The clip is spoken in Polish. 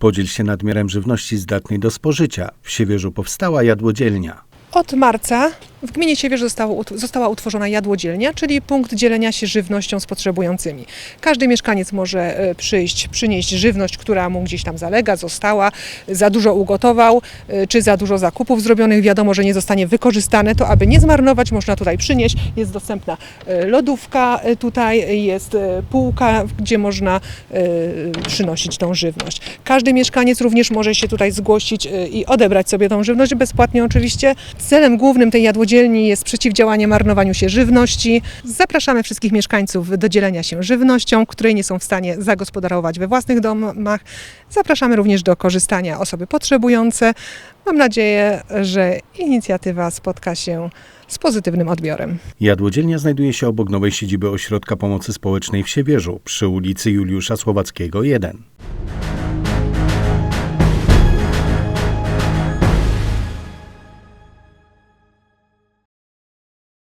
Podziel się nadmiarem żywności zdatnej do spożycia. W Siewierzu powstała jadłodzielnia. Od marca w gminie Siewierz została utworzona jadłodzielnia, czyli punkt dzielenia się żywnością z potrzebującymi. Każdy mieszkaniec może e, przyjść, przynieść żywność, która mu gdzieś tam zalega, została, za dużo ugotował, e, czy za dużo zakupów zrobionych, wiadomo, że nie zostanie wykorzystane, to aby nie zmarnować, można tutaj przynieść. Jest dostępna e, lodówka, tutaj jest półka, gdzie można przynosić tą żywność. Każdy mieszkaniec również może się tutaj zgłosić i odebrać sobie tą żywność bezpłatnie oczywiście. Celem głównym tej jadłodzielni jest przeciwdziałanie marnowaniu się żywności. Zapraszamy wszystkich mieszkańców do dzielenia się żywnością, której nie są w stanie zagospodarować we własnych domach. Zapraszamy również do korzystania osoby potrzebujące. Mam nadzieję, że inicjatywa spotka się z pozytywnym odbiorem. Jadłodzielnia znajduje się obok nowej siedziby Ośrodka Pomocy Społecznej w Siewierzu przy ulicy Juliusza Słowackiego 1.